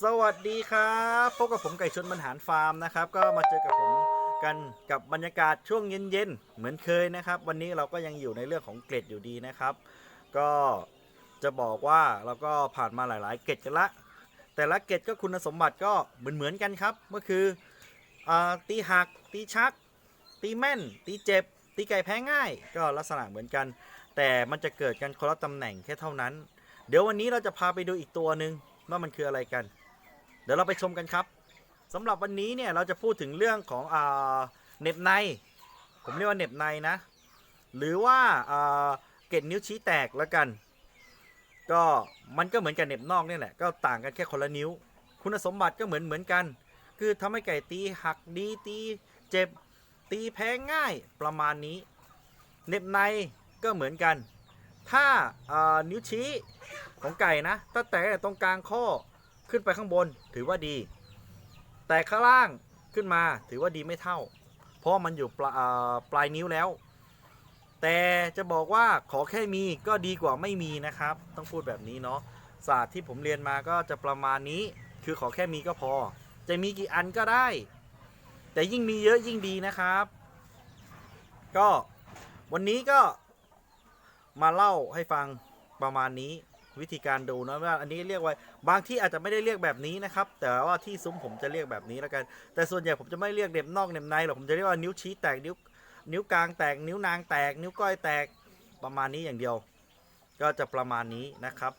สวัสดีครับพบกับผมไก่ชนบรรหารฟาร์มนะครับ ก็มาเจอกับผมกันกับบรรยากาศช่วงเย็นๆเหมือนเคยนะครับ วันนี้เราก็ยังอยู่ในเรื่องของเกรดอยู่ดีนะครับ ก็จะบอกว่าเราก็ผ่านมาหลาย ๆ เกรดกันละ แต่ละเกรดก็คุณสมบัติก็เหมือนๆกันครับก็คืออตีหัก ตีชัก ตีแม่น ตีเจ็บ ตีไก่แพ้ง่าย ก็ลักษณะเหมือนกัน แต่มันจะเกิดกันคนละตำแหน่งแค่เท่านั้น เดี๋ยววันนี้เราจะพาไปดูอีกตัวหนึ่งว่ามันคืออะไรกัน เดี๋ยวเราไปชมกันครับสำหรับวันนี้เนี่ยเราจะพูดถึงเรื่องของเน็บใน ผมเรียกว่าเน็บในนะ หรือว่าเกล็ดนิ้วชี้แตกแล้วกัน ก็มันก็เหมือนกับเน็บนอกนี่แหละก็ต่างกันแค่คนละนิ้ว คุณสมบัติก็เหมือนเหมือนกัน คือทำให้ไก่ตีหักดีตีเจ็บตีแพ้ง่ายประมาณนี้ เน็บในก็เหมือนกัน ถ้านิ้วชี้ของไก่นะถ้าแตะตรงกลางข้อ ขึ้นไปข้างบนถือว่าดี แต่ข้างล่างขึ้นมาถือว่าดีไม่เท่า เพราะมันอยู่ปลาปลายนิ้วแล้ว แต่จะบอกว่าขอแค่มีก็ดีกว่าไม่มีนะครับ ต้องพูดแบบนี้เนาะศาสตร์ที่ผมเรียนมาก็จะประมาณนี้ คือขอแค่มีก็พอ จะมีกี่อันก็ได้ แต่ยิ่งมีเยอะยิ่งดีนะครับ ก็วันนี้ก็มาเล่าให้ฟังประมาณนี้ วิธีการดูนะว่าอันนี้เรียกว่าบางที่อาจจะไม่ได้เรียกแบบนี้นะครับ แต่ว่าที่ซุ้มผมจะเรียกแบบนี้แล้วกัน แต่ส่วนใหญ่ผมจะไม่เรียกเด็บนอกเด็บในหรอกผมจะเรียกว่านิ้วชี้แตกนิ้วนิ้วกลางแตก นิ้วนางแตก นิ้วก้อยแตกประมาณนี้อย่างเดียว ก็จะประมาณนี้นะครับ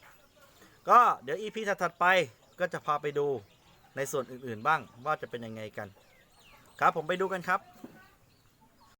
ก็เดี๋ยวอีพีถัดไปก็จะพาไปดูในส่วนอื่นๆบ้างว่าจะเป็นยังไงกัน ครับผมไปดูกันครับ